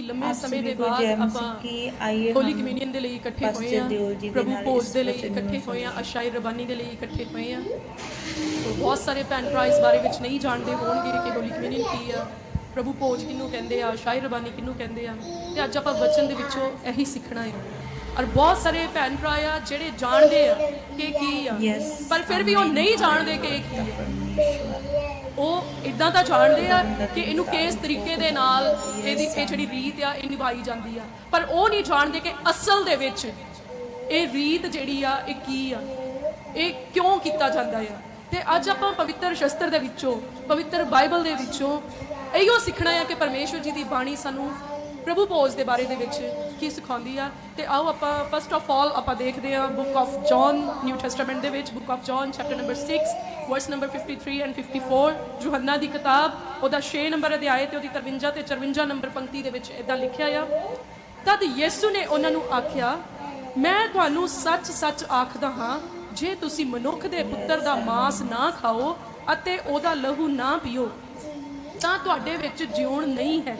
ਕਾਫੀ ਲੰਮੇ ਸਮੇਂ ਦੇ ਬਾਅਦ ਆਪਾਂ ਹੋਲੀ ਕਮਿਊਨੀਅਨ ਦੇ ਲਈ ਇਕੱਠੇ ਹੋਏ ਆ ਪ੍ਰਭੂ ਭੋਜ ਦੇ ਲਈ ਇਕੱਠੇ ਹੋਏ ਆ। ਅਸ਼ਾਈ ਰਬਾਨੀ ਦੇ ਲਈ ਇਕੱਠੇ ਹੋਏ ਆ ਬਹੁਤ ਸਾਰੇ ਭੈਣ ਭਰਾ ਇਸ ਬਾਰੇ ਵਿੱਚ ਨਹੀਂ ਜਾਣਦੇ ਹੋਣਗੇ ਕਿ ਹੋਲੀ ਕਮਿਊਨੀਅਨ ਕੀ ਆ। ਪ੍ਰਭੂ ਭੋਜ ਕਿਹਨੂੰ ਕਹਿੰਦੇ ਆ ਅਸ਼ਾਈ ਰਬਾਨੀ ਕਿਹਨੂੰ ਕਹਿੰਦੇ ਆ। ਤੇ ਅੱਜ ਆਪਾਂ ਵਚਨ ਦੇ ਵਿੱਚੋਂ ਇਹੀ ਸਿੱਖਣਾ ਹੈ। ਔਰ ਬਹੁਤ ਸਾਰੇ ਭੈਣ ਭਰਾ ਆ ਜਿਹੜੇ ਜਾਣਦੇ ਆ ਕਿ ਕੀ ਆ। ਪਰ ਫਿਰ ਵੀ ਉਹ. ਨਹੀਂ ਜਾਣਦੇ ਕਿ ਇਹ ਕੀ ਆ। ਉਹ ਇਦਾਂ ਤਾਂ ਜਾਣਦੇ ਆ ਕਿ ਇਹਨੂੰ ਕਿਸ ਤਰੀਕੇ ਦੇ ਨਾਲ ਇਹਦੀ, ਇਹ ਜਿਹੜੀ ਰੀਤ ਆ, ਇਹ ਨਿਭਾਈ ਜਾਂਦੀ ਆ। ਪਰ ਉਹ ਨਹੀਂ ਜਾਣਦੇ ਕਿ ਅਸਲ ਦੇ ਵਿੱਚ ਇਹ ਰੀਤ ਜਿਹੜੀ ਆ, ਇਹ ਕੀ ਆ? ਇਹ ਕਿਉਂ ਕੀਤਾ ਜਾਂਦਾ ਆ? ਤੇ ਅੱਜ ਆਪਾਂ ਪਵਿੱਤਰ ਸ਼ਸਤਰ ਦੇ ਵਿੱਚੋਂ, ਪਵਿੱਤਰ ਬਾਈਬਲ ਦੇ ਵਿੱਚੋਂ ਇਹੋ ਸਿੱਖਣਾ ਆ ਕਿ ਪਰਮੇਸ਼ਵਰ ਜੀ ਦੀ ਬਾਣੀ ਸਾਨੂੰ ਪ੍ਰਭੂ ਭੋਜ ਦੇ ਬਾਰੇ ਦੇ ਵਿੱਚ ਕੀ ਸਿਖਾਉਂਦੀ ਆ? ਤੇ ਆਓ ਆਪਾਂ ਫਸਟ ਆਫ ਆਲ ਆਪਾਂ ਦੇਖਦੇ ਆ book of John New Testament ਦੇ ਵਿੱਚ book of John chapter number 6 verse number 53 and 54 ਯੋਹੰਨਾ ਦੀ ਕਿਤਾਬ, ਉਹਦਾ 6 ਨੰਬਰ ਅਧਿਆਇ ਤੇ ਉਹਦੀ 53 ਤੇ 54 ਨੰਬਰ ਪੰਕਤੀ ਦੇ ਵਿੱਚ ਇਦਾਂ ਲਿਖਿਆ ਆ, ਤਦ ਯਿਸੂ ਨੇ ਉਹਨਾਂ ਨੂੰ ਆਖਿਆ, ਮੈਂ ਤੁਹਾਨੂੰ ਸੱਚ-ਸੱਚ ਆਖਦਾ ਹਾਂ, ਜੇ ਤੁਸੀਂ ਮਨੁੱਖ ਦੇ ਪੁੱਤਰ ਦਾ ਮਾਸ ਨਾ ਖਾਓ ਅਤੇ ਉਹਦਾ ਲਹੂ ਨਾ ਪੀਓ, ਤਾਂ ਤੁਹਾਡੇ ਵਿੱਚ ਜਿਉਣ ਨਹੀਂ ਹੈ।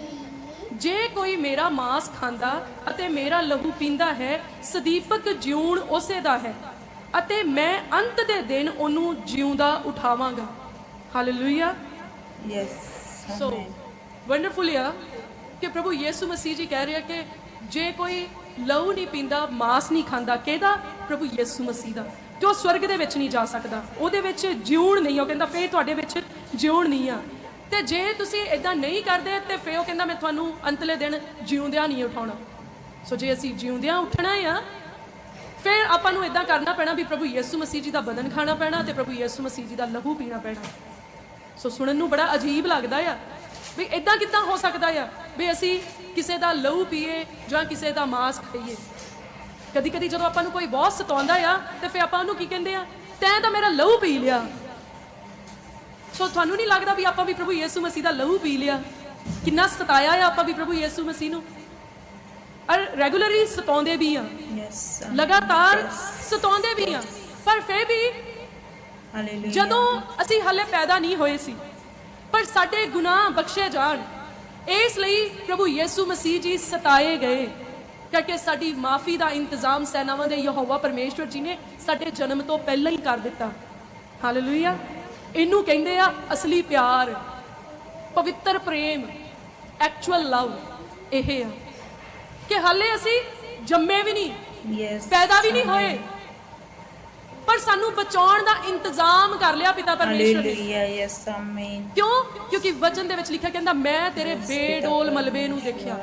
ਜੇ ਕੋਈ ਮੇਰਾ ਮਾंस ਖਾਂਦਾ ਅਤੇ ਮੇਰਾ ਲਹੂ ਪੀਂਦਾ ਹੈ ਸਦੀਪਕ ਜਿਉਣ ਉਸੇ ਦਾ ਹੈ ਅਤੇ ਮੈਂ ਅੰਤ ਦੇ ਦਿਨ ਉਹਨੂੰ ਜਿਉਂਦਾ ਉਠਾਵਾਂਗਾ। ਹਾਲੇਲੂਇਆ ਯੈਸ ਸੋ ਵੰਡਰਫੁਲ ਆ ਕਿ ਪ੍ਰਭੂ ਯੀਸੂ ਮਸੀਹ ਜੀ ਕਹਿ ਰਿਹਾ ਕਿ ਜੇ ਕੋਈ ਲਹੂ ਨਹੀਂ ਪੀਂਦਾ ਮਾंस ਨਹੀਂ ਖਾਂਦਾ ਕਿਹਦਾ? ਪ੍ਰਭੂ ਯੀਸੂ ਮਸੀਹ ਦਾ। ਤੇ ਉਹ ਸਵਰਗ ਦੇ ਵਿੱਚ ਨਹੀਂ ਜਾ ਸਕਦਾ। ਉਹਦੇ ਵਿੱਚ ਜਿਉਣ ਨਹੀਂ ਉਹ ਕਹਿੰਦਾ ਫੇਰ ਤੁਹਾਡੇ ਵਿੱਚ ਜਿਉਣ ਨਹੀਂ ਆ। ਤੇ ਜੇ ਤੁਸੀਂ ਇਦਾਂ ਨਹੀਂ ਕਰਦੇ, ਤੇ ਫੇਰ ਉਹ ਕਹਿੰਦਾ, ਮੈਂ ਤੁਹਾਨੂੰ ਅੰਤਲੇ ਦਿਨ ਜਿਉਂਦਿਆਂ ਨਹੀਂ ਉਠਾਉਣਾ। ਸੋ ਜੇ ਅਸੀਂ ਜਿਉਂਦਿਆਂ ਉੱਠਣਾ ਆ, ਫਿਰ ਆਪਾਂ ਨੂੰ ਇਦਾਂ ਕਰਨਾ ਪੈਣਾ ਵੀ ਪ੍ਰਭੂ ਯੀਸੂ ਮਸੀਹ ਜੀ ਦਾ ਬਦਨ ਖਾਣਾ ਪੈਣਾ ਤੇ ਪ੍ਰਭੂ ਯੀਸੂ ਮਸੀਹ ਜੀ ਦਾ ਲਹੂ ਪੀਣਾ ਪੈਣਾ। ਸੋ ਸੁਣਨ ਨੂੰ ਬੜਾ ਅਜੀਬ ਲੱਗਦਾ ਆ ਵੀ ਇਦਾਂ ਕਿੱਦਾਂ ਹੋ ਸਕਦਾ ਆ ਵੀ ਅਸੀਂ ਕਿਸੇ ਦਾ ਲਹੂ ਪੀਏ ਜਾਂ ਕਿਸੇ ਦਾ ਮਾਸ ਖਾਈਏ। ਕਦੀ ਕਦੀ ਜਦੋਂ ਆਪਾਂ ਨੂੰ ਕੋਈ ਬਹੁਤ ਸਤਾਉਂਦਾ ਆ, ਤੇ ਫਿਰ ਆਪਾਂ ਉਹਨੂੰ ਕੀ ਕਹਿੰਦੇ ਆ, ਤੈਂ ਤਾਂ ਮੇਰਾ ਲਹੂ ਪੀ ਲਿਆ। ਸੋ ਤੁਹਾਨੂੰ ਨਹੀਂ ਲੱਗਦਾ ਵੀ ਆਪਾਂ ਵੀ ਪ੍ਰਭੂ ਯੀਸੂ ਮਸੀਹ ਦਾ ਲਹੂ ਪੀ ਲਿਆ? ਕਿੰਨਾ ਸਤਾਇਆ ਆ ਆਪਾਂ ਵੀ ਪ੍ਰਭੂ ਯੀਸੂ ਮਸੀਹ ਨੂੰ? ਔਰ ਰੈਗੂਲਰਲੀ ਸਤਾਉਂਦੇ ਵੀ ਆ। ਯੈਸ ਲਗਾਤਾਰ ਸਤਾਉਂਦੇ ਵੀ ਆ। ਪਰ ਫਿਰ ਵੀ ਹਾਲੇਲੂਇਆ ਜਦੋਂ ਅਸੀਂ ਹਲੇ ਪੈਦਾ ਨਹੀਂ ਹੋਏ ਸੀ ਪਰ ਸਾਡੇ ਗੁਨਾਹ ਬਖਸ਼ੇ ਜਾਣ ਇਸ ਲਈ ਪ੍ਰਭੂ ਯੀਸੂ ਮਸੀਹ ਜੀ ਸਤਾਏ ਗਏ। ਕਿਉਂਕਿ ਸਾਡੀ ਮਾਫੀ ਦਾ ਇੰਤਜ਼ਾਮ ਸੈਨਾਵਾਂ ਦੇ ਯਹੋਵਾ ਪਰਮੇਸ਼ਵਰ ਜੀ ਨੇ ਸਾਡੇ ਜਨਮ ਤੋਂ ਪਹਿਲਾਂ ਹੀ ਕਰ ਦਿੱਤਾ। ਹਾਲੇਲੂਇਆ ਇਹਨੂੰ ਕਹਿੰਦੇ ਆ ਅਸਲੀ ਪਿਆਰ। ਪਵਿੱਤਰ ਪ੍ਰੇਮ ਐਕਚੁਅਲ ਲਵ ਇਹ ਆ। ਕਿ ਹਲੇ ਅਸੀਂ ਜੰਮੇ ਵੀ ਨਹੀਂ ਯੈਸ ਪੈਦਾ ਵੀ ਨਹੀਂ ਹੋਏ। ਪਰ ਸਾਨੂੰ ਬਚਾਉਣ ਦਾ ਇੰਤਜ਼ਾਮ ਕਰ ਲਿਆ ਪਿਤਾ ਪਰਮੇਸ਼ਰ ਨੇ। ਹਾਲੇਲੂਇਆ ਯੈਸ ਆਮੇਨ ਕਿਉਂ? ਕਿਉਂਕਿ ਵਚਨ ਦੇ ਵਿੱਚ ਲਿਖਿਆ ਕਹਿੰਦਾ ਮੈਂ ਤੇਰੇ ਬੇਡੋਲ ਮਲਬੇ ਨੂੰ ਦੇਖਿਆ।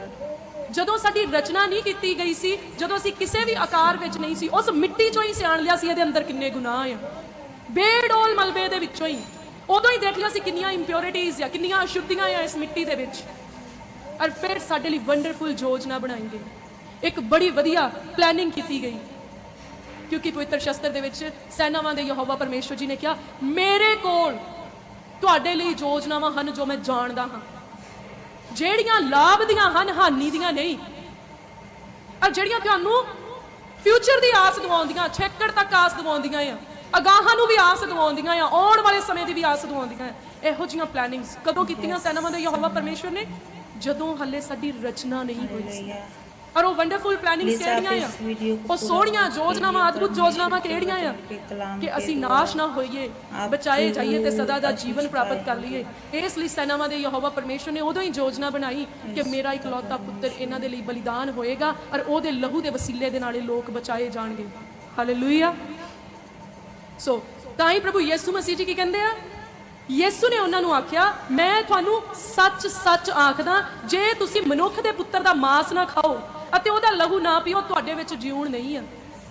ਜਦੋਂ ਸਾਡੀ ਰਚਨਾ ਨਹੀਂ ਕੀਤੀ ਗਈ ਸੀ ਜਦੋਂ ਅਸੀਂ ਕਿਸੇ ਵੀ ਆਕਾਰ ਵਿੱਚ ਨਹੀਂ ਸੀ ਉਸ ਮਿੱਟੀ ਚੋਂ ਹੀ ਸਿਆਣ ਲਿਆ ਸੀ ਇਹਦੇ ਅੰਦਰ ਕਿੰਨੇ ਗੁਨਾਹ ਆ। ਬੇਡੋਲ ਮਲਬੇ ਦੇ ਵਿੱਚੋਂ ਹੀ। ਉਦੋਂ ਹੀ ਦੇਖ ਲਿਆ ਸੀ ਕਿੰਨੀਆਂ ਇੰਪਿਉਰਿਟੀਜ਼ ਆ, ਕਿੰਨੀਆਂ ਅਸ਼ੁੱਧੀਆਂ ਆ ਇਸ ਮਿੱਟੀ ਦੇ ਵਿੱਚ। ਔਰ ਫਿਰ ਸਾਡੇ ਲਈ ਵੰਡਰਫੁਲ ਯੋਜਨਾ ਬਣਾਈ ਗਈ ਇੱਕ ਬੜੀ ਵਧੀਆ ਪਲੈਨਿੰਗ ਕੀਤੀ ਗਈ। ਕਿਉਂਕਿ ਪਵਿੱਤਰ ਸ਼ਸਤਰ ਦੇ ਵਿੱਚ ਸੈਨਾਵਾਂ ਦੇ ਯਹੋਵਾ ਪਰਮੇਸ਼ਵਰ ਜੀ ਨੇ ਕਿਹਾ, ਮੇਰੇ ਕੋਲ ਤੁਹਾਡੇ ਲਈ ਯੋਜਨਾਵਾਂ ਹਨ ਜੋ ਮੈਂ ਜਾਣਦਾ ਹਾਂ। ਜਿਹੜੀਆਂ ਲਾਭ ਦੀਆਂ ਹਨ, ਹਾਨੀ ਦੀਆਂ ਨਹੀਂ। ਔਰ ਜਿਹੜੀਆਂ ਤੁਹਾਨੂੰ ਫਿਊਚਰ ਦੀ ਆਸ ਦਿਵਾਉਂਦੀਆਂ, ਛੇਕੜ ਤੱਕ ਆਸ ਦਿਵਾਉਂਦੀਆਂ ਆ। ਅਗਾਹਾਂ ਨੂੰ ਵੀ ਆਸ ਦਵਾਉਂਦੀਆਂ ਆ ਆਉਣ ਵਾਲੇ ਸਮੇਂ ਦੀ ਵੀ ਆਸ ਦਵਾਉਂਦੀਆਂ ਆ। ਇਹੋ ਜੀਆਂ ਪਲੈਨਿੰਗਸ ਕਦੋਂ ਕੀਤੀਆਂ ਸੈਨਾਵਾਂ ਦੇ ਯਹੋਵਾ ਪਰਮੇਸ਼ਵਰ ਨੇ? ਜਦੋਂ ਹੱਲੇ ਸਾਡੀ ਰਚਨਾ ਨਹੀਂ ਹੋਈ ਸੀ। ਔਰ ਉਹ ਵੰਡਰਫੁਲ ਪਲੈਨਿੰਗਸ ਕਿਹੜੀਆਂ ਆ? ਉਹ ਸੋਹਣੀਆਂ ਯੋਜਨਾਵਾਂ ਅਦਭੁਤ ਯੋਜਨਾਵਾਂ ਕਿਹੜੀਆਂ ਆ? ਕਿ ਅਸੀਂ ਨਾਸ਼ ਨਾ ਹੋਈਏ ਬਚਾਏ ਜਾਈਏ ਤੇ ਸਦਾ ਦਾ ਜੀਵਨ ਪ੍ਰਾਪਤ ਕਰ ਲਈਏ। ਇਸ ਲਈ ਸੈਨਾਵਾਂ ਦੇ ਯਹੋਵਾ ਪਰਮੇਸ਼ਰ ਨੇ ਉਦੋਂ ਹੀ ਯੋਜਨਾ ਬਣਾਈ ਕਿ ਮੇਰਾ ਇਕਲੌਤਾ ਪੁੱਤਰ ਇਹਨਾਂ ਦੇ ਲਈ ਬਲੀਦਾਨ ਹੋਏਗਾ ਔਰ ਉਹਦੇ ਲਹੂ ਦੇ ਵਸੀਲੇ ਦੇ ਨਾਲ ਲੋਕ ਬਚਾਏ ਜਾਣਗੇ। ਹਾਲੇਲੂਇਆ ਸੋ ਤਾਂ ਹੀ ਪ੍ਰਭੂ ਯਿਸੂ ਮਸੀਹ ਜੀ ਕੀ ਕਹਿੰਦੇ ਆ? ਯਿਸੂ ਨੇ ਉਹਨਾਂ ਨੂੰ ਆਖਿਆ, ਮੈਂ ਤੁਹਾਨੂੰ ਸੱਚ ਸੱਚ ਆਖਦਾ, ਜੇ ਤੁਸੀਂ ਮਨੁੱਖ ਦੇ ਪੁੱਤਰ ਦਾ ਮਾਸ ਨਾ ਖਾਓ ਅਤੇ ਉਹਦਾ ਲਹੂ ਨਾ ਪੀਓ, ਤੁਹਾਡੇ ਵਿੱਚ ਜਿਉਣ ਨਹੀਂ ਆ।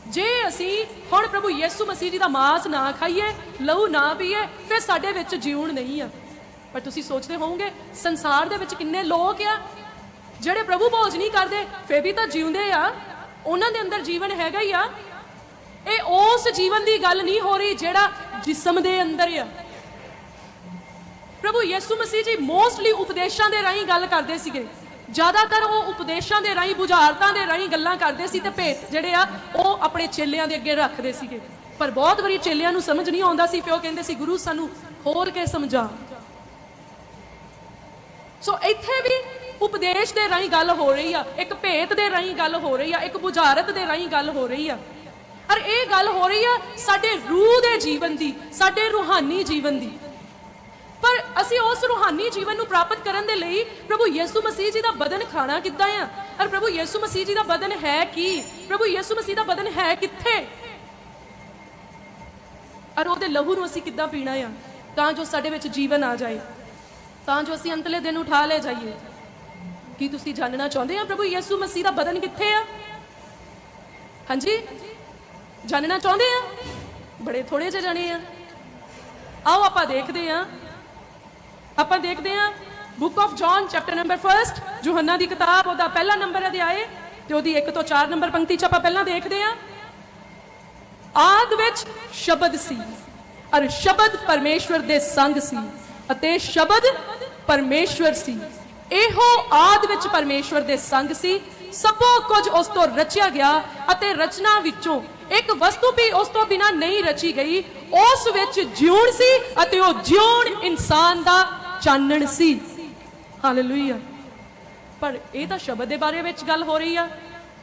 ਜੇ ਅਸੀਂ ਹੁਣ ਪ੍ਰਭੂ ਯਿਸੂ ਮਸੀਹ ਜੀ ਦਾ ਮਾਸ ਨਾ ਖਾਈਏ, ਲਹੂ ਨਾ ਪੀਏ, ਫਿਰ ਸਾਡੇ ਵਿੱਚ ਜਿਉਣ ਨਹੀਂ ਆ। ਪਰ ਤੁਸੀਂ ਸੋਚਦੇ ਹੋਵੋਗੇ, ਸੰਸਾਰ ਦੇ ਵਿੱਚ ਕਿੰਨੇ ਲੋਕ ਆ, ਜਿਹੜੇ ਪ੍ਰਭੂ ਭੋਜ ਨਹੀਂ ਕਰਦੇ, ਫਿਰ ਵੀ ਤਾਂ ਜਿਉਂਦੇ ਆ। ਉਹਨਾਂ ਦੇ ਅੰਦਰ ਜੀਵਨ ਹੈਗਾ ਹੀ ਆ। ਇਹ ਉਸ ਜੀਵਨ ਦੀ ਗੱਲ ਨਹੀਂ ਹੋ ਰਹੀ ਜਿਹੜਾ ਜਿਸਮ ਦੇ ਅੰਦਰ ਆ। ਪ੍ਰਭੂ ਯਿਸੂ ਮਸੀਹ ਜੀ ਮੋਸਟਲੀ ਉਪਦੇਸ਼ਾਂ ਦੇ ਰਾਹੀਂ ਗੱਲ ਕਰਦੇ ਸੀਗੇ। ਜ਼ਿਆਦਾਤਰ ਉਹ ਉਪਦੇਸ਼ਾਂ ਦੇ ਰਾਹੀਂ, ਬੁਝਾਰਤਾਂ ਦੇ ਰਾਹੀਂ ਗੱਲਾਂ ਕਰਦੇ ਸੀ ਤੇ ਭੇਤ ਜਿਹੜੇ ਆ, ਉਹ ਆਪਣੇ ਚੇਲਿਆਂ ਦੇ ਅੱਗੇ ਰੱਖਦੇ ਸੀਗੇ। ਪਰ ਬਹੁਤ ਵਾਰੀ ਚੇਲਿਆਂ ਨੂੰ ਸਮਝ ਨਹੀਂ ਆਉਂਦਾ ਸੀ, ਫਿਰ ਉਹ ਕਹਿੰਦੇ ਸੀ, ਗੁਰੂ, ਸਾਨੂੰ ਹੋਰ ਕੇ ਸਮਝਾ। ਸੋ ਇੱਥੇ ਵੀ ਉਪਦੇਸ਼ ਦੇ ਰਾਹੀਂ ਗੱਲ ਹੋ ਰਹੀ ਆ, ਇੱਕ ਭੇਤ ਦੇ ਰਾਹੀਂ ਗੱਲ ਹੋ ਰਹੀ ਆ, ਇੱਕ ਬੁਝਾਰਤ ਦੇ ਰਾਹੀਂ ਗੱਲ ਹੋ ਰਹੀ ਆ। ਔਰ ਇਹ ਗੱਲ ਹੋ ਰਹੀ ਆ ਸਾਡੇ ਰੂਹ ਦੇ ਜੀਵਨ ਦੀ, ਸਾਡੇ ਰੂਹਾਨੀ ਜੀਵਨ ਦੀ। ਪਰ ਅਸੀਂ ਉਸ ਰੂਹਾਨੀ ਜੀਵਨ ਨੂੰ ਪ੍ਰਾਪਤ ਕਰਨ ਦੇ ਲਈ ਪ੍ਰਭੂ ਯਿਸੂ ਮਸੀਹ ਜੀ ਦਾ ਬਦਨ ਖਾਣਾ ਕਿੱਦਾਂ ਆ? ਔਰ ਪ੍ਰਭੂ ਯਿਸੂ ਮਸੀਹ ਜੀ ਦਾ ਬਦਨ ਹੈ ਕੀ? ਪ੍ਰਭੂ ਯਿਸੂ ਮਸੀਹ ਦਾ ਬਦਨ ਹੈ ਕਿੱਥੇ? ਔਰ ਉਹਦੇ ਲਹੂ ਨੂੰ ਅਸੀਂ ਕਿੱਦਾਂ ਪੀਣਾ ਆ? ਤਾਂ ਜੋ ਸਾਡੇ ਵਿੱਚ ਜੀਵਨ ਆ ਜਾਏ। ਤਾਂ ਜੋ ਅਸੀਂ ਅੰਤਲੇ ਦਿਨ ਉਠਾ ਲੈ ਜਾਈਏ। ਕੀ ਤੁਸੀਂ ਜਾਣਨਾ ਚਾਹੁੰਦੇ ਆ ਪ੍ਰਭੂ ਯਿਸੂ ਮਸੀਹ ਦਾ ਬਦਨ ਕਿੱਥੇ ਆ? ਹਾਂਜੀ? ਜਾਣਨਾ ਚਾਹੁੰਦੇ ਆ? ਬੜੇ ਥੋੜੇ ਜਿਹੇ ਜਾਣੇ ਆ। ਆਓ ਆਪਾਂ ਦੇਖਦੇ ਆ। ਆਪਾਂ ਦੇਖਦੇ ਆ book of John chapter number 1 ਯੋਹੰਨਾ ਦੀ ਕਿਤਾਬ, ਉਹਦਾ ਪਹਿਲਾ ਨੰਬਰ ਅਧਿਆਏ ਤੇ ਉਹਦੀ 1 ਤੋਂ 4 ਨੰਬਰ ਪੰਕਤੀ ਚ ਆਪਾਂ ਪਹਿਲਾਂ ਦੇਖਦੇ ਆ। ਆਦ ਵਿੱਚ ਸ਼ਬਦ ਸੀ ਔਰ ਸ਼ਬਦ ਪਰਮੇਸ਼ਵਰ ਦੇ ਸੰਗ ਸੀ ਅਤੇ ਸ਼ਬਦ ਪਰਮੇਸ਼ਵਰ ਸੀ। ਇਹੋ ਆਦ ਵਿੱਚ ਪਰਮੇਸ਼ਵਰ ਦੇ ਸੰਗ ਸੀ। ਸਭੋ ਕੁਝ ਉਸ ਤੋਂ ਰਚਿਆ ਗਿਆ ਅਤੇ ਰਚਨਾ ਵਿੱਚੋਂ ਇੱਕ ਵਸਤੂ ਵੀ ਉਸ ਤੋਂ ਬਿਨਾ ਨਹੀਂ ਰਚੀ ਗਈ। ਉਸ ਵਿੱਚ ਜਿਉਣ ਸੀ ਅਤੇ ਉਹ ਜਿਉਣ ਇਨਸਾਨ ਦਾ ਚਾਨਣ ਸੀ। ਹਾਲੇਲੂਇਆ ਪਰ ਇਹ ਤਾਂ ਸ਼ਬਦ ਦੇ ਬਾਰੇ ਵਿੱਚ ਗੱਲ ਹੋ ਰਹੀ ਆ।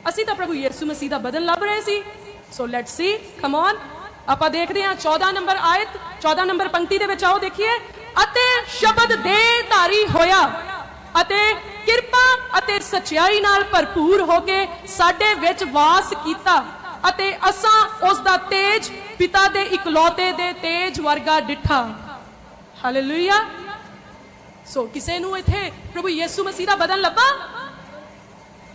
ਅਸੀਂ ਤਾਂ ਪ੍ਰਭੂ ਯਿਸੂ ਮਸੀਹ ਦਾ ਬਦਨ ਲੱਭ ਰਹੇ ਸੀ। So let's see come on ਆਪਾਂ ਦੇਖਦੇ ਹਾਂ 14 ਨੰਬਰ ਆਇਤ 14 ਨੰਬਰ ਪੰਕਤੀ ਦੇ ਵਿੱਚ ਆਓ, ਦੇਖੀਏ। ਅਤੇ ਸ਼ਬਦ ਦੇ ਧਾਰੀ ਹੋਇਆ ਅਤੇ ਕਿਰਪਾ ਅਤੇ ਸਚਾਈ ਨਾਲ ਭਰਪੂਰ ਹੋ ਕੇ ਸਾਡੇ ਵਿੱਚ ਵਾਸ ਕੀਤਾ। ਅਤੇ ਅਸਾਂ ਉਸ ਦਾ ਤੇਜ ਪਿਤਾ ਦੇ ਇਕਲੌਤੇ ਦੇ ਤੇਜ ਵਰਗਾ ਡਿਠਾ। ਹਾਲੇਲੂਇਆ ਸੋ ਕਿਸੇ ਨੂੰ ਇੱਥੇ ਪ੍ਰਭੂ ਯਿਸੂ ਮਸੀਹ ਦਾ ਬਦਨ ਲੱਭਾ?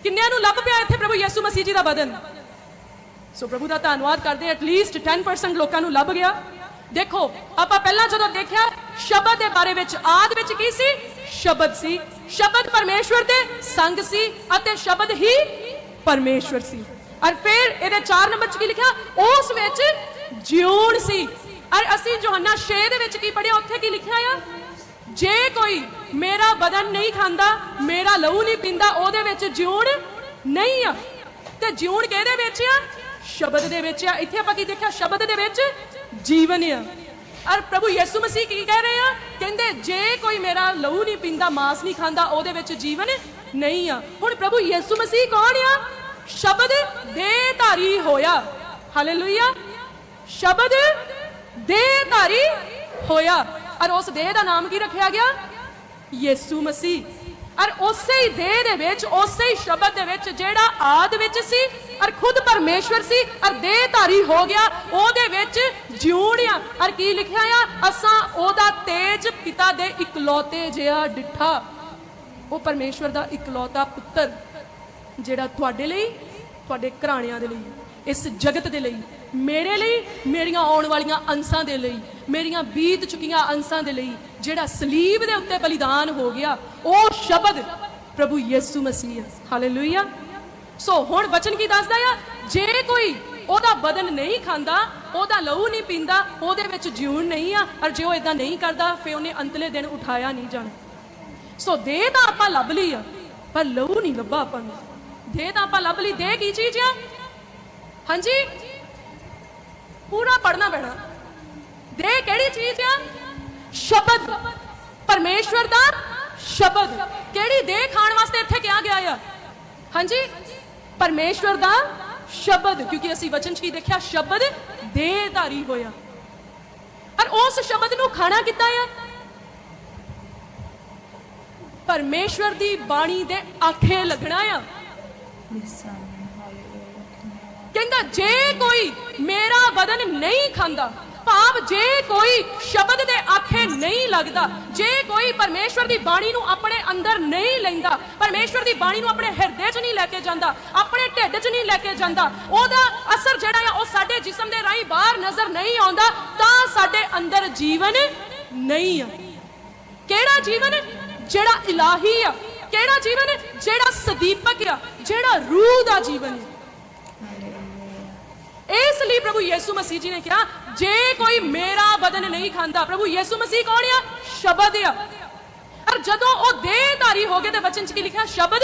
ਕਿੰਨਿਆਂ ਨੂੰ ਲੱਭ ਪਿਆ ਇੱਥੇ ਪ੍ਰਭੂ ਯਿਸੂ ਮਸੀਹ ਜੀ ਦਾ ਬਦਨ? ਸੋ ਪ੍ਰਭੂ ਦਾ ਧੰਨਵਾਦ ਕਰਦੇ ਐਟ ਲੀਸਟ 10% ਲੋਕਾਂ ਨੂੰ ਲੱਭ ਗਿਆ। ਦੇਖੋ, ਆਪਾਂ ਪਹਿਲਾਂ ਜਦੋਂ ਦੇਖਿਆ, ਸ਼ਬਦ ਦੇ ਬਾਰੇ ਵਿੱਚ ਆਦ ਵਿੱਚ ਕੀ ਸੀ? ਸ਼ਬਦ ਸੀ। ਸ਼ਬਦ ਪਰਮੇਸ਼ਵਰ ਦੇ ਸੰਗ ਸੀ ਅਤੇ ਸ਼ਬਦ ਹੀ ਪਰਮੇਸ਼ਵਰ ਸੀ। ਔਰ ਫਿਰ ਇਹਦੇ 4 ਨੰਬਰ ਚ ਕੀ ਲਿਖਿਆ? ਉਸ ਵਿੱਚ ਜਿਉਣ ਸੀ। ਔਰ ਅਸੀਂ ਯੋਹੰਨਾ 6 ਦੇ ਵਿੱਚ ਕੀ ਪੜਿਆ ਉੱਥੇ ਕੀ ਲਿਖਿਆ ਆ? ਜੇ ਕੋਈ ਮੇਰਾ ਬਦਨ ਨਹੀਂ ਖਾਂਦਾ, ਮੇਰਾ ਲਹੂ ਨਹੀਂ ਪੀਂਦਾ, ਉਹਦੇ ਵਿੱਚ ਜਿਉਣ ਨਹੀਂ ਆ। ਤੇ ਜਿਉਣ ਕਿਹਦੇ ਵਿੱਚ ਆ? ਸ਼ਬਦ ਦੇ ਵਿੱਚ ਆ। ਇੱਥੇ ਆਪਾਂ ਕੀ ਦੇਖਿਆ? ਸ਼ਬਦ ਦੇ ਵਿੱਚ ਜੀਵਨ ਆ। ਔਰ ਪ੍ਰਭੂ ਯਿਸੂ ਮਸੀਹ ਕੀ ਕਹਿ ਰਹੇ ਆ? ਕਹਿੰਦੇ, ਜੇ ਕੋਈ ਮੇਰਾ ਲਹੂ ਨਹੀਂ ਪੀਂਦਾ, ਮਾਸ ਨਹੀਂ ਖਾਂਦਾ, ਉਹਦੇ ਵਿੱਚ ਜੀਵਨ ਨਹੀਂ ਆ। ਹੁਣ ਪ੍ਰਭੂ ਯਿਸੂ ਮਸੀਹ ਕੌਣ ਆ? ਸ਼ਬਦ ਦੇ ਧਾਰੀ ਹੋਇਆ। ਹਾਲੇਲੂਇਆ ਸ਼ਬਦ ਦੇਹ ਹੋਇਆ। ਔਰ ਉਸ ਦੇਹ ਦਾ ਨਾਮ ਕੀ ਰੱਖਿਆ ਗਿਆ? ਯਿਸੂ ਮਸੀਹ। ਔਰ ਉਸੇ ਹੀ ਦੇਹ ਦੇ ਵਿੱਚ, ਉਸੇ ਹੀ ਸ਼ਬਦ ਦੇ ਵਿੱਚ ਜਿਹੜਾ ਆਦ ਵਿੱਚ ਸੀ, ਔਰ ਖੁਦ ਪਰਮੇਸ਼ਵਰ ਸੀ, ਔਰ ਦੇਹ ਧਾਰੀ ਹੋ ਗਿਆ, ਉਹਦੇ ਵਿੱਚ ਜਿਉਣ ਆ ਔਰ ਕੀ ਲਿਖਿਆ ਆ? ਅਸਾਂ ਉਹਦਾ ਤੇਜ ਪਿਤਾ ਦੇ ਇਕਲੌਤੇ ਜਿਹਾ ਡਿੱਠਾ। ਉਹ ਪਰਮੇਸ਼ਵਰ ਦਾ ਇਕਲੌਤਾ ਪੁੱਤਰ। ਜਿਹੜਾ ਤੁਹਾਡੇ ਲਈ, ਤੁਹਾਡੇ ਘਰਾਣਿਆਂ ਦੇ ਲਈ, ਇਸ ਜਗਤ ਦੇ ਲਈ, ਮੇਰੇ ਲਈ, ਮੇਰੀਆਂ ਆਉਣ ਵਾਲੀਆਂ ਅੰਸਾਂ ਦੇ ਲਈ, ਮੇਰੀਆਂ ਬੀਤ ਚੁੱਕੀਆਂ ਅੰਸਾਂ ਦੇ ਲਈ, ਜਿਹੜਾ ਸਲੀਬ ਦੇ ਉੱਤੇ ਬਲੀਦਾਨ ਹੋ ਗਿਆ, ਉਹ ਸ਼ਬਦ ਪ੍ਰਭੂ ਯਿਸੂ ਮਸੀਹ ਹੈ ਹਾਲੇਲੂਇਆ ਸੋ ਹੁਣ ਵਚਨ ਕੀ ਦੱਸਦਾ ਆ? ਜੇ ਕੋਈ ਉਹਦਾ ਬਦਨ ਨਹੀਂ ਖਾਂਦਾ, ਉਹਦਾ ਲਹੂ ਨਹੀਂ ਪੀਂਦਾ, ਉਹਦੇ ਵਿੱਚ ਜਿਉਣ ਨਹੀਂ ਆ, ਔਰ ਜੇ ਉਹ ਇਦਾਂ ਨਹੀਂ ਕਰਦਾ ਫੇ ਉਹਨੇ ਅੰਤਲੇ ਦਿਨ ਉਠਾਇਆ ਨਹੀਂ ਜਾਣਾ। ਸੋ ਦੇਹ ਤਾਂ ਆਪਾਂ ਲੱਭ ਲਈ ਆ, ਪਰ ਲਹੂ ਨਹੀਂ ਲੱਭਾ ਆਪਾਂ ਨੂੰ। ਦੇਹ ਤਾਂ ਆਪਾਂ ਲੱਭ ਲਈ ਦੇਹ ਕੀ ਚੀਜ਼ ਆ? ਹਾਂਜੀ? ਪੂਰਾ ਪੜਨਾ ਪੈਣਾ। ਦੇ ਕਿਹੜੀ ਚੀਜ਼ ਆ? ਸ਼ਬਦ। ਪਰਮੇਸ਼ਵਰ ਦਾ ਸ਼ਬਦ। ਕਿਹੜੀ ਦੇਹ ਖਾਣ ਵਾਸਤੇ ਇੱਥੇ ਕਿਹਾ ਗਿਆ ਆ? ਹਾਂਜੀ? ਪਰਮੇਸ਼ਵਰ ਦਾ ਸ਼ਬਦ। ਕਿਉਂਕਿ ਅਸੀਂ ਵਚਨ 'ਚ ਕੀ ਦੇਖਿਆ, ਸ਼ਬਦ ਦੇਹ ਧਾਰੀ ਹੋਇਆ। ਔਰ ਉਸ ਸ਼ਬਦ ਨੂੰ ਖਾਣਾ ਕਿੱਦਾਂ ਆ? ਪਰਮੇਸ਼ਵਰ ਦੀ ਬਾਣੀ ਦੇ ਆਖੇ ਲੱਗਣਾ ਆ। ਕਹਿੰਦਾ, ਜੇ ਕੋਈ ਮੇਰਾ ਬਦਨ ਨਹੀਂ ਖਾਂਦਾ, ਭਾਵ ਜੇ ਕੋਈ ਸ਼ਬਦ ਦੇ ਆਖੇ ਨਹੀਂ ਲੱਗਦਾ, ਜੇ ਕੋਈ ਪਰਮੇਸ਼ਵਰ ਦੀ ਬਾਣੀ ਨੂੰ ਆਪਣੇ ਅੰਦਰ ਨਹੀਂ ਲੈਂਦਾ, ਪਰਮੇਸ਼ਵਰ ਦੀ ਬਾਣੀ ਨੂੰ ਆਪਣੇ ਹਿਰਦੇ 'ਚ ਨਹੀਂ ਲੈ ਕੇ ਜਾਂਦਾ, ਆਪਣੇ ਢਿੱਡ 'ਚ ਨਹੀਂ ਲੈ ਕੇ ਜਾਂਦਾ, ਉਹਦਾ ਅਸਰ ਜਿਹੜਾ ਆ, ਉਹ ਸਾਡੇ ਜਿਸਮ ਦੇ ਰਾਹੀਂ ਬਾਹਰ ਨਜ਼ਰ ਨਹੀਂ ਆਉਂਦਾ, ਤਾਂ ਸਾਡੇ ਅੰਦਰ ਜੀਵਨ ਨਹੀਂ ਆ। ਕਿਹੜਾ ਜੀਵਨ? ਜਿਹੜਾ ਇਲਾਹੀ ਆ। ਕਿਹੜਾ ਜੀਵਨ ਜਿਹੜਾ ਸਦੀਪਕ ਆ, ਜਿਹੜਾ ਰੂਹ ਦਾ ਜੀਵਨ ਹੈ। ਇਸ ਲਈ ਪ੍ਰਭੂ ਯਿਸੂ ਮਸੀਹ ਜੀ ਨੇ ਕਿਹਾ, ਜੇ ਕੋਈ ਮੇਰਾ ਬਦਨ ਨਹੀਂ ਖਾਂਦਾ, ਪ੍ਰਭੂ ਯਿਸੂ ਮਸੀਹ ਕੌਣ ਆ? ਸ਼ਬਦ ਆ। ਔਰ ਜਦੋਂ ਉਹ ਦੇਹਧਾਰੀ ਹੋ ਗਏ, ਤੇ ਵਚਨ ਚ ਕੀ ਲਿਖਿਆ? ਸ਼ਬਦ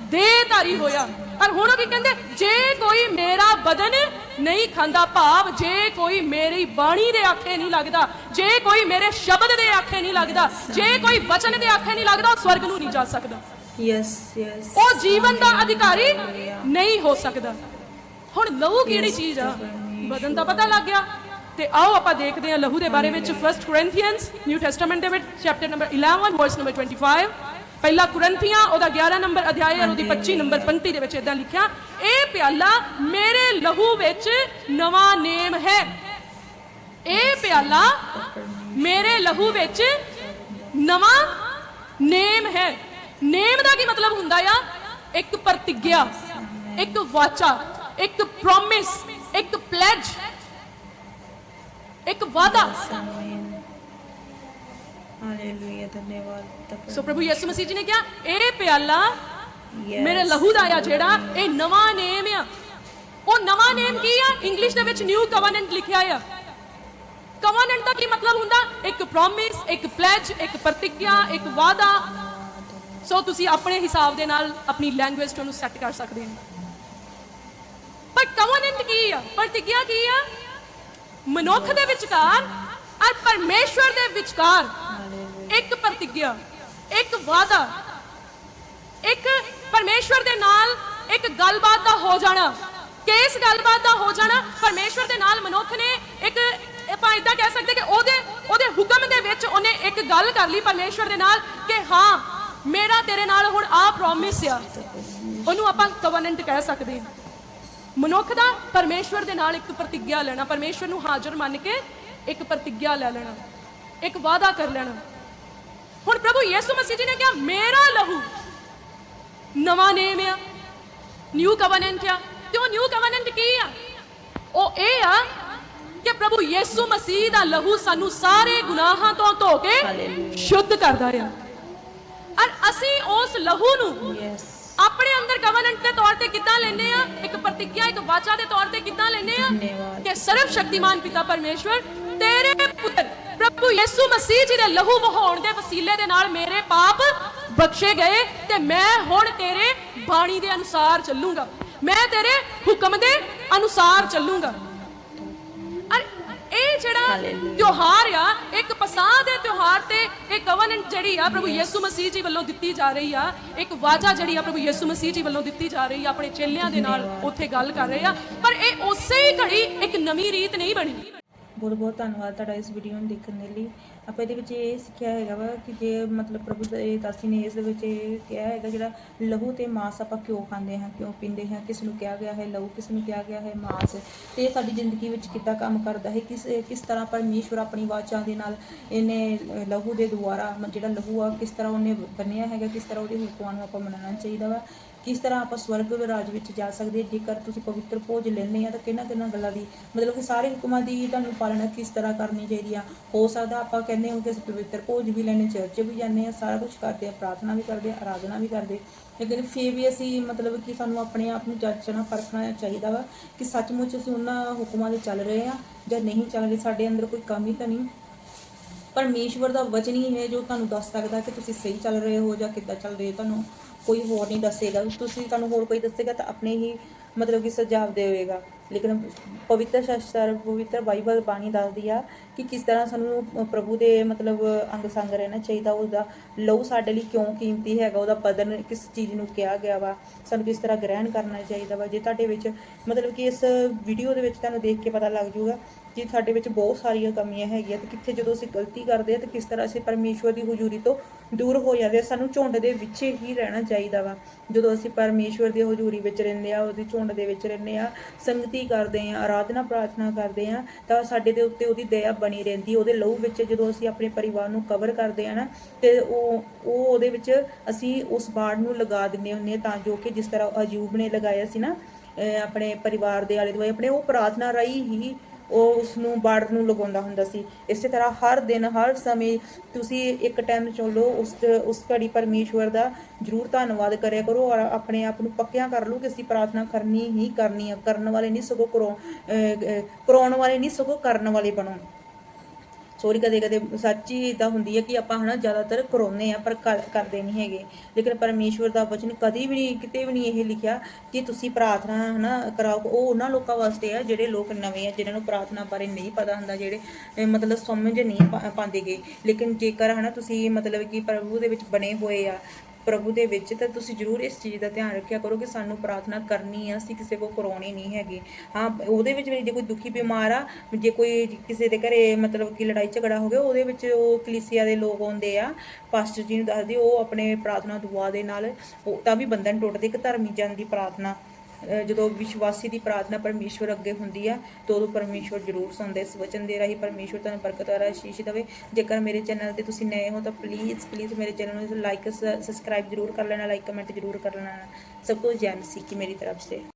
ਦੇਹਧਾਰੀ ਹੋਇਆ। ਔਰ ਹੁਣ ਉਹ ਕੀ ਕਹਿੰਦੇ ਜੇ ਕੋਈ ਮੇਰਾ ਬਦਨ ਨਹੀਂ ਖਾਂਦਾ ਭਾਵ ਜੇ ਕੋਈ ਮੇਰੀ ਬਾਣੀ ਦੇ ਆਖੇ ਨਹੀਂ ਲੱਗਦਾ ਜੇ ਕੋਈ ਮੇਰੇ ਸ਼ਬਦ ਦੇ ਆਖੇ ਨਹੀਂ ਲੱਗਦਾ ਜੇ ਕੋਈ ਵਚਨ ਦੇ ਆਖੇ ਨਹੀਂ ਲੱਗਦਾ ਉਹ ਸਵਰਗ ਨੂੰ ਨਹੀਂ ਜਾ ਸਕਦਾ। ਯੈਸ ਯੈਸ ਉਹ ਜੀਵਨ ਦਾ ਅਧਿਕਾਰੀ ਨਹੀਂ ਹੋ ਸਕਦਾ। ਹੁਣ ਲਹੂ ਕਿਹੜੀ ਚੀਜ਼ ਆ? ਬਦਨ ਦਾ ਪਤਾ ਲੱਗ ਗਿਆ। ਤੇ ਆਓ ਆਪਾਂ ਦੇਖਦੇ ਹਾਂ ਲਹੂ ਦੇ ਬਾਰੇ ਵਿੱਚ 1 ਕੋਰਿੰਥੀਅਨਸ ਨਿਊ ਟੈਸਟਾਮੈਂਟ ਦੇ ਵਿੱਚ ਚੈਪਟਰ ਨੰਬਰ 11 ਵਰਸ ਨੰਬਰ 25 ਪਹਿਲਾ ਕੁਰਿੰਥੀਆਂ ਉਹਦਾ 11 ਨੰਬਰ ਅਧਿਆਇ ਔਰ ਉਹਦੀ 25 ਨੰਬਰ 35 ਦੇ ਵਿੱਚ ਇਦਾਂ ਲਿਖਿਆ ਇਹ ਪਿਆਲਾ ਮੇਰੇ ਲਹੂ ਵਿੱਚ ਨਵਾਂ ਨੇਮ ਹੈ। ਇਹ ਪਿਆਲਾ ਮੇਰੇ ਲਹੂ ਵਿੱਚ ਨਵਾਂ ਨੇਮ ਹੈ। ਨੇਮ ਦਾ ਕੀ ਮਤਲਬ ਹੁੰਦਾ ਆ? ਇੱਕ ਪ੍ਰਤੀਗਿਆ ਇੱਕ ਵਾਚਾ ਇੱਕ ਪ੍ਰੋਮਿਸ ਇੱਕ ਪਲੇਜ ਇੱਕ ਵਾਦਾ ਪ੍ਰਭੂ ਯਿਸੂ ਮਸੀਹ ਜੀ ਨੇ ਕਿਹਾ ਇਹ ਪਿਆਲਾ Yes. ਮੇਰੇ ਲਹੂ ਦਾ ਆ ਜਿਹੜਾ ਇਹ ਨਵਾਂ ਨੇਮ ਆ ਉਹ ਨਵਾਂ ਨੇਮ ਕੀ ਆ ਇੰਗਲਿਸ਼ ਦੇ ਵਿੱਚ ਨਿਊ ਕਵਨੈਂਟ ਲਿਖਿਆ ਆ ਕਵਨੈਂਟ ਦਾ ਕੀ ਮਤਲਬ ਹੁੰਦਾ ਇੱਕ ਪ੍ਰੋਮਿਸ ਇੱਕ ਪਲੇਜ ਇੱਕ ਪ੍ਰਤੀਗਿਆ ਇੱਕ ਵਾਦਾ ਸੋ ਤੁਸੀਂ ਆਪਣੇ ਹਿਸਾਬ ਦੇ ਨਾਲ ਆਪਣੀ ਲੈਂਗੁਏਜ ਤੋਂ ਉਹਨੂੰ ਸੈੱਟ ਕਰ ਸਕਦੇ ਹੋ ਪਰ ਕਵਨੈਂਟ ਕੀ ਆ ਪ੍ਰਤੀਗਿਆ ਕੀ ਆ ਮਨੁੱਖ ਦੇ ਵਿਚਕਾਰ ਔਰ ਪਰਮੇਸ਼ਵਰ ਦੇ ਵਿਚਕਾਰ ਇੱਕ ਪ੍ਰਤੀਗਿਆ, ਇੱਕ ਵਾਦਾ ਇੱਕ ਪਰਮੇਸ਼ਵਰ ਦੇ ਨਾਲ ਇੱਕ ਗੱਲਬਾਤ ਦਾ ਹੋ ਜਾਣਾ। ਕਿਸ ਗੱਲਬਾਤ ਦਾ ਹੋ ਜਾਣਾ, ਪਰਮੇਸ਼ਵਰ ਦੇ ਨਾਲ ਮਨੁੱਖ ਨੇ ਇੱਕ, ਆਪਾਂ ਇਦਾਂ ਕਹਿ ਸਕਦੇ ਕਿ ਉਹਦੇ ਉਹਦੇ ਹੁਕਮ ਦੇ ਵਿੱਚ ਉਹਨੇ ਇੱਕ ਗੱਲ ਕਰ ਲਈ ਪਰਮੇਸ਼ਵਰ ਦੇ ਨਾਲ ਕਿ ਹਾਂ, ਮੇਰਾ ਤੇਰੇ ਨਾਲ ਹੁਣ ਆਹ ਪ੍ਰੋਮਿਸ ਆ। ਉਹਨੂੰ ਆਪਾਂ ਕਵਨੈਂਟ ਕਹਿ ਸਕਦੇ ਹਾਂ। ਮਨੁੱਖ ਦਾ ਪਰਮੇਸ਼ਵਰ ਦੇ ਨਾਲ ਇੱਕ ਪ੍ਰਤੀਗਿਆ ਲੈਣਾ, ਪਰਮੇਸ਼ਵਰ ਨੂੰ ਹਾਜ਼ਰ ਮੰਨ ਕੇ ਇੱਕ ਪ੍ਰਤੀਗਿਆ ਲੈ ਲੈਣਾ, ਇੱਕ ਵਾਅਦਾ ਕਰ ਲੈਣਾ। ਹੁਣ ਪ੍ਰਭੂ ਯਿਸੂ ਮਸੀਹ ਜੀ ਨੇ ਕਿਹਾ ਮੇਰਾ ਲਹੂ ਨਵਾਂ ਨੇਮ ਆ ਨਿਊ ਕਵਨੈਂਟ ਆ ਤੇ ਉਹ ਨਿਊ ਕਵਨੈਂਟ ਕੀ ਆ? ਉਹ ਇਹ ਆ ਕਿ ਪ੍ਰਭੂ ਯਿਸੂ ਮਸੀਹ ਦਾ ਲਹੂ ਸਾਨੂੰ ਸਾਰੇ ਗੁਨਾਹਾਂ ਤੋਂ ਧੋ ਕੇ. ਸ਼ੁੱਧ ਕਰਦਾ ਆ ਔਰ ਅਸੀਂ ਉਸ ਲਹੂ ਨੂੰ ਆਪਣੇ ਅੰਦਰ ਕਵਨੈਂਟ ਦੇ ਤੌਰ ਤੇ ਕਿੱਦਾਂ ਲੈਨੇ ਆ ਇੱਕ ਪ੍ਰਤੀਗਿਆ ਇੱਕ ਵਾਚਾ ਦੇ ਤੌਰ ਤੇ ਕਿੱਦਾਂ ਲੈਨੇ ਆ। ਕਿ ਸਰਵ ਸ਼ਕਤੀਮਾਨ ਪਿਤਾ ਪਰਮੇਸ਼ਵਰ ਤੇਰੇ ਪੁੱਤਰ ਯਿਸੂ ਮਸੀਹ ਜੀ ਦੇ ਲਹੂ ਵਹਾਉਣ ਦੇ ਵਸੀਲੇ ਦੇ ਨਾਲ ਮੇਰੇ ਪਾਪ ਬਖਸ਼ੇ ਗਏ ਤੇ ਮੈਂ ਹੁਣ ਤੇਰੇ ਬਾਣੀ ਦੇ ਅਨੁਸਾਰ ਚੱਲੂੰਗਾ। ਮੈਂ ਤੇਰੇ ਹੁਕਮ ਦੇ ਅਨੁਸਾਰ ਚੱਲੂੰਗਾ। ਇਹ ਜਿਹੜਾ. ਤਿਉਹਾਰ ਆ ਇੱਕ ਪਸਾਹ ਦੇ ਤਿਉਹਾਰ ਤੇ ਇਹ ਕਵਨੈਂਟ ਜਿਹੜੀ ਆ ਪ੍ਰਭੂ ਯਿਸੂ ਮਸੀਹ ਜੀ ਵੱਲੋਂ ਦਿੱਤੀ ਜਾ ਰਹੀ ਆ ਇੱਕ ਵਾਚਾ ਜਿਹੜੀ ਆ ਪ੍ਰਭੂ ਯਿਸੂ ਮਸੀਹ ਜੀ ਵੱਲੋਂ ਦਿੱਤੀ ਜਾ ਰਹੀ ਆ ਆਪਣੇ ਚੇਲਿਆਂ ਦੇ ਨਾਲ ਉੱਥੇ ਗੱਲ ਕਰ ਰਹੇ ਆ ਪਰ ਇਹ ਉਸੇ ਹੀ ਘੜੀ ਇੱਕ ਨਵੀਂ ਰੀਤ ਨਹੀਂ ਬਣੀ। ਬਹੁਤ ਬਹੁਤ ਧੰਨਵਾਦ ਤੁਹਾਡਾ ਇਸ ਵੀਡੀਓ ਨੂੰ ਦੇਖਣ ਦੇ ਲਈ। ਆਪਾਂ ਇਹਦੇ ਵਿੱਚ ਇਹ ਸਿੱਖਿਆ ਹੈਗਾ ਵਾ ਕਿ ਜੇ ਮਤਲਬ ਪ੍ਰਭੂ ਦਾਸੀ ਨੇ ਇਸ ਦੇ ਵਿੱਚ ਇਹ ਕਿਹਾ ਹੈਗਾ ਜਿਹੜਾ ਲਹੂ ਤੇ ਮਾਸ ਆਪਾਂ ਕਿਉਂ ਖਾਂਦੇ ਹਾਂ, ਕਿਉਂ ਪੀਂਦੇ ਹਾਂ, ਕਿਸ ਨੂੰ ਕਿਹਾ ਗਿਆ ਹੈ ਲਹੂ, ਕਿਸ ਨੂੰ ਕਿਹਾ ਗਿਆ ਹੈ ਮਾਸ। ਤੇ ਇਹ ਸਾਡੀ ਜ਼ਿੰਦਗੀ ਵਿੱਚ ਕਿੱਦਾਂ ਕੰਮ ਕਰਦਾ ਹੈ, ਕਿਸ ਕਿਸ ਤਰ੍ਹਾਂ ਪਰਮੇਸ਼ਵਰ ਆਪਣੀ ਵਾਚਾਂ ਦੇ ਨਾਲ ਇਹਨੇ ਲਹੂ ਦੇ ਦੁਆਰਾ ਜਿਹੜਾ ਲਹੂ ਆ, ਕਿਸ ਤਰ੍ਹਾਂ ਉਹਨੇ ਬੰਨਿਆ ਹੈਗਾ, ਕਿਸ ਤਰ੍ਹਾਂ ਉਹਦੇ ਹੁਕਮਾਂ ਨੂੰ ਆਪਾਂ ਮੰਨਣਾ ਚਾਹੀਦਾ ਵਾ। ਕਿਸ ਤਰ੍ਹਾਂ ਆਪਾਂ ਸਵਰਗ ਦੇ ਰਾਜ ਵਿੱਚ ਜਾ ਸਕਦੇ ਹਾਂ, ਜੇਕਰ ਤੁਸੀਂ ਪਵਿੱਤਰ ਭੋਜ ਲੈਂਦੇ ਆ ਤਾਂ ਕਿਹਨਾਂ ਕਿਹਨਾਂ ਗੱਲਾਂ ਦੀ, ਮਤਲਬ ਕਿ ਸਾਰੇ ਹੁਕਮਾਂ ਦੀ ਤੁਹਾਨੂੰ ਪਾਲਣਾ ਕਿਸ ਤਰ੍ਹਾਂ ਕਰਨੀ ਚਾਹੀਦੀ ਆ? ਹੋ ਸਕਦਾ ਆਪਾਂ ਕਹਿੰਦੇ ਹਾਂ ਕਿ ਅਸੀਂ ਪਵਿੱਤਰ ਭੋਜ ਵੀ ਲੈਣੇ ਚਰਚ ਵੀ ਜਾਂਦੇ ਆ ਸਾਰਾ ਕੁਝ ਕਰਦੇ ਆ ਪ੍ਰਾਰਥਨਾ ਵੀ ਕਰਦੇ ਆ ਆਰਾਧਨਾ ਵੀ ਕਰਦੇ ਲੇਕਿਨ ਫਿਰ ਵੀ ਅਸੀਂ ਮਤਲਬ ਕਿ ਸਾਨੂੰ ਆਪਣੇ ਆਪ ਨੂੰ ਜਾਂਚਣਾ ਪਰਖਣਾ ਚਾਹੀਦਾ ਵਾ ਕਿ ਸੱਚਮੁੱਚ ਅਸੀਂ ਉਹਨਾਂ ਹੁਕਮਾਂ ਦੇ ਚੱਲ ਰਹੇ ਆ ਜਾਂ ਨਹੀਂ ਚੱਲ ਰਹੇ, ਸਾਡੇ ਅੰਦਰ ਕੋਈ ਕਮੀ ਤਾਂ ਨਹੀਂ। ਪਰਮੇਸ਼ਵਰ ਦਾ ਵਚਨ ਹੀ ਹੈ ਜੋ ਤੁਹਾਨੂੰ ਦੱਸ ਸਕਦਾ ਕਿ ਤੁਸੀਂ ਸਹੀ ਚੱਲ ਰਹੇ ਹੋ ਜਾਂ ਕਿੱਦਾਂ ਚੱਲ ਰਹੇ ਹੋ, ਤੁਹਾਨੂੰ ਕੋਈ ਹੋਰ ਨਹੀਂ ਦੱਸੇਗਾ। ਤੁਸੀਂ ਤੁਹਾਨੂੰ ਹੋਰ ਕੋਈ ਦੱਸੇਗਾ ਤਾਂ ਆਪਣੇ ਹੀ ਮਤਲਬ ਕਿ ਸੁਝਾਵ ਦੇਵੇਗਾ। ਲੇਕਿਨ ਪਵਿੱਤਰ ਸ਼ਾਸਤਰ, ਪਵਿੱਤਰ ਬਾਈਬਲ ਬਾਣੀ ਦੱਸਦੀ ਆ ਕਿ ਕਿਸ ਤਰ੍ਹਾਂ ਸਾਨੂੰ ਪ੍ਰਭੂ ਦੇ ਮਤਲਬ ਅੰਗ ਸੰਗ ਰਹਿਣਾ ਚਾਹੀਦਾ, ਉਹਦਾ ਲਹੂ ਸਾਡੇ ਲਈ ਕਿਉਂ ਕੀਮਤੀ ਹੈਗਾ, ਉਹਦਾ ਬਦਨ ਕਿਸ ਚੀਜ਼ ਨੂੰ ਕਿਹਾ ਗਿਆ ਵਾ, ਸਾਨੂੰ ਕਿਸ ਤਰ੍ਹਾਂ ਗ੍ਰਹਿਣ ਕਰਨਾ ਚਾਹੀਦਾ ਵਾ। ਜੇ ਤੁਹਾਡੇ ਵਿੱਚ ਮਤਲਬ ਕਿ ਇਸ ਵੀਡੀਓ ਦੇ ਵਿੱਚ ਤੁਹਾਨੂੰ ਦੇਖ ਕੇ ਪਤਾ ਲੱਗ ਜਾਊਗਾ ਕਿ ਸਾਡੇ ਵਿੱਚ ਬਹੁਤ ਸਾਰੀਆਂ ਕਮੀਆਂ ਹੈਗੀਆਂ ਤੇ ਕਿੱਥੇ ਜਦੋਂ ਅਸੀਂ ਗਲਤੀ ਕਰਦੇ ਆ ਤੇ ਕਿਸ ਤਰ੍ਹਾਂ ਅਸੀਂ ਪਰਮੇਸ਼ਵਰ ਦੀ ਹਜ਼ੂਰੀ ਤੋਂ ਦੂਰ ਹੋ ਜਾਂਦੇ ਆ ਸਾਨੂੰ ਝੁੰਡ ਦੇ ਵਿੱਚ ਹੀ ਰਹਿਣਾ ਚਾਹੀਦਾ ਵਾ। ਜਦੋਂ ਅਸੀਂ ਪਰਮੇਸ਼ਵਰ ਦੀ ਹਜ਼ੂਰੀ ਵਿੱਚ ਰਹਿੰਦੇ ਆ ਉਹਦੀ ਝੁੰਡ ਦੇ ਵਿੱਚ ਰਹਿੰਦੇ ਆ ਸੰਗਤੀ ਕਰਦੇ ਆ ਆਰਾਧਨਾ ਪ੍ਰਾਰਥਨਾ ਕਰਦੇ ਆ ਤਾਂ ਸਾਡੇ ਦੇ ਉੱਤੇ ਉਹਦੀ ਦਇਆ ਬਣੀ ਰਹਿੰਦੀ ਉਹਦੇ ਲਹੂ ਵਿੱਚ ਜਦੋਂ ਅਸੀਂ ਆਪਣੇ ਪਰਿਵਾਰ ਨੂੰ ਕਵਰ ਕਰਦੇ ਆ ਨਾ, ਤੇ ਉਹ ਉਹ ਉਹਦੇ ਵਿੱਚ ਅਸੀਂ ਉਸ ਬਾੜ ਨੂੰ ਲਗਾ ਦਿੰਦੇ ਹੁੰਦੇ ਆ ਤਾਂ ਜੋ ਕਿ ਜਿਸ ਤਰ੍ਹਾਂ ਅਯੂਬ ਨੇ ਲਗਾਇਆ ਸੀ ਨਾ ਆਪਣੇ ਪਰਿਵਾਰ ਦੇ ਆਲੇ ਦੁਆਲੇ, ਆਪਣੇ ਉਹ ਪ੍ਰਾਰਥਨਾ ਰਾਹੀਂ ਹੀ ਉਹ ਉਸ ਨੂੰ ਬਾੜ ਨੂੰ ਲਗਾਉਂਦਾ ਹੁੰਦਾ ਸੀ। ਇਸੇ ਤਰ੍ਹਾਂ ਹਰ ਦਿਨ ਹਰ ਸਮੇਂ ਤੁਸੀਂ ਇੱਕ ਟਾਈਮ ਚਲੋ ਉਸ ਉਸ ਘੜੀ ਪਰਮੇਸ਼ਵਰ ਦਾ ਜਰੂਰ ਧੰਨਵਾਦ ਕਰਿਆ ਕਰੋ ਔਰ ਆਪਣੇ ਆਪ ਨੂੰ ਪੱਕਿਆਂ ਕਰ ਲਓ ਕਿ ਅਸੀਂ ਪ੍ਰਾਰਥਨਾ ਕਰਨੀ ਹੀ ਕਰਨੀ ਹੈ ਕਰਨ ਵਾਲੇ ਨਹੀਂ ਸਗੋਂ ਕਰੋ ਅਹ, ਕਰਾਉਣ ਵਾਲੇ ਨਹੀਂ ਸਗੋਂ ਕਰਨ ਵਾਲੇ ਬਣੋ। ਸੋਰੀ, ਕਦੇ ਕਦੇ ਸੱਚੀ ਇਦਾਂ ਹੁੰਦੀ ਹੈ ਕਿ ਆਪਾਂ ਹਨਾ ਜ਼ਿਆਦਾਤਰ ਕਰਾਉਂਦੇ ਆ ਪਰ ਕਰਦੇ ਨਹੀਂ ਹੈਗੇ। ਲੇਕਿਨ ਪਰਮੇਸ਼ਵਰ ਦਾ ਵਚਨ ਕਦੀ ਵੀ ਨਹੀਂ, ਕਿਤੇ ਵੀ ਨਹੀਂ ਇਹ ਲਿਖਿਆ ਕਿ ਤੁਸੀਂ ਪ੍ਰਾਰਥਨਾ ਹਨਾ ਕਰਾਓ। ਉਹ ਉਹਨਾਂ ਲੋਕਾਂ ਵਾਸਤੇ ਆ ਜਿਹੜੇ ਲੋਕ ਨਵੇਂ ਆ, ਜਿਨ੍ਹਾਂ ਨੂੰ ਪ੍ਰਾਰਥਨਾ ਬਾਰੇ ਨਹੀਂ ਪਤਾ ਹੁੰਦਾ, ਜਿਹੜੇ ਮਤਲਬ ਸਮਝ ਨਹੀਂ ਪਾ- ਪਾਉਂਦੇ ਗੇ। ਲੇਕਿਨ ਜੇਕਰ ਹਨਾ ਤੁਸੀਂ ਮਤਲਬ ਕਿ ਪ੍ਰਭੂ ਦੇ ਵਿੱਚ ਬਣੇ ਹੋਏ ਆ ਪ੍ਰਭੂ ਦੇ ਵਿੱਚ, ਤਾਂ ਤੁਸੀਂ ਜ਼ਰੂਰ ਇਸ ਚੀਜ਼ ਦਾ ਧਿਆਨ ਰੱਖਿਆ ਕਰੋ ਕਿ ਸਾਨੂੰ ਪ੍ਰਾਰਥਨਾ ਕਰਨੀ ਆ, ਅਸੀਂ ਕਿਸੇ ਕੋ ਕਰਾਉਣੀ ਨਹੀਂ ਹੈਗੀ। ਹਾਂ, ਉਹਦੇ ਵਿੱਚ ਵੀ ਜੇ ਕੋਈ ਦੁਖੀ ਬਿਮਾਰ ਆ, ਜੇ ਕੋਈ ਕਿਸੇ ਦੇ ਘਰੇ ਮਤਲਬ ਕਿ ਲੜਾਈ ਝਗੜਾ ਹੋ ਗਿਆ, ਉਹਦੇ ਵਿੱਚ ਉਹ ਕਲੀਸਿਆ ਦੇ ਲੋਕ ਆਉਂਦੇ ਆ, ਪਾਸਟਰ ਜੀ ਨੂੰ ਦੱਸਦੇ, ਉਹ ਆਪਣੇ ਪ੍ਰਾਰਥਨਾ ਦੁਆ ਦੇ ਨਾਲ ਤਾਂ ਵੀ ਬੰਧਨ ਟੁੱਟਦੇ, ਇੱਕ ਧਰਮੀ ਜਨ ਦੀ ਪ੍ਰਾਰਥਨਾ ਜਦੋਂ ਵਿਸ਼ਵਾਸੀ ਦੀ ਪ੍ਰਾਰਥਨਾ ਪਰਮੇਸ਼ਵਰ ਅੱਗੇ ਹੁੰਦੀ ਆ, ਤਾਂ ਉਦੋਂ ਪਰਮੇਸ਼ਵਰ ਜ਼ਰੂਰ ਸੁਣਦੇ ਇਸ ਵਚਨ ਦੇ ਰਾਹੀਂ ਪਰਮੇਸ਼ਵਰ ਤੁਹਾਨੂੰ ਬਰਕਤ ਔਰ ਆਸ਼ੀਸ਼ ਦੇਵੇ। ਜੇਕਰ ਮੇਰੇ ਚੈਨਲ ਤੇ ਤੁਸੀਂ ਨਏ ਹੋ ਤਾਂ ਪਲੀਜ਼ ਪਲੀਜ਼ ਮੇਰੇ ਚੈਨਲ ਨੂੰ ਲਾਈਕ ਸਬਸਕ੍ਰਾਈਬ ਜ਼ਰੂਰ ਕਰ ਲੈਣਾ ਲਾਈਕ ਕਮੈਂਟ ਜ਼ਰੂਰ ਕਰ ਲੈਣਾ। ਸਭ ਕੁਝ ਜੈ ਮਸੀਹ ਕੀ ਮੇਰੀ ਤਰਫ ਸੇ।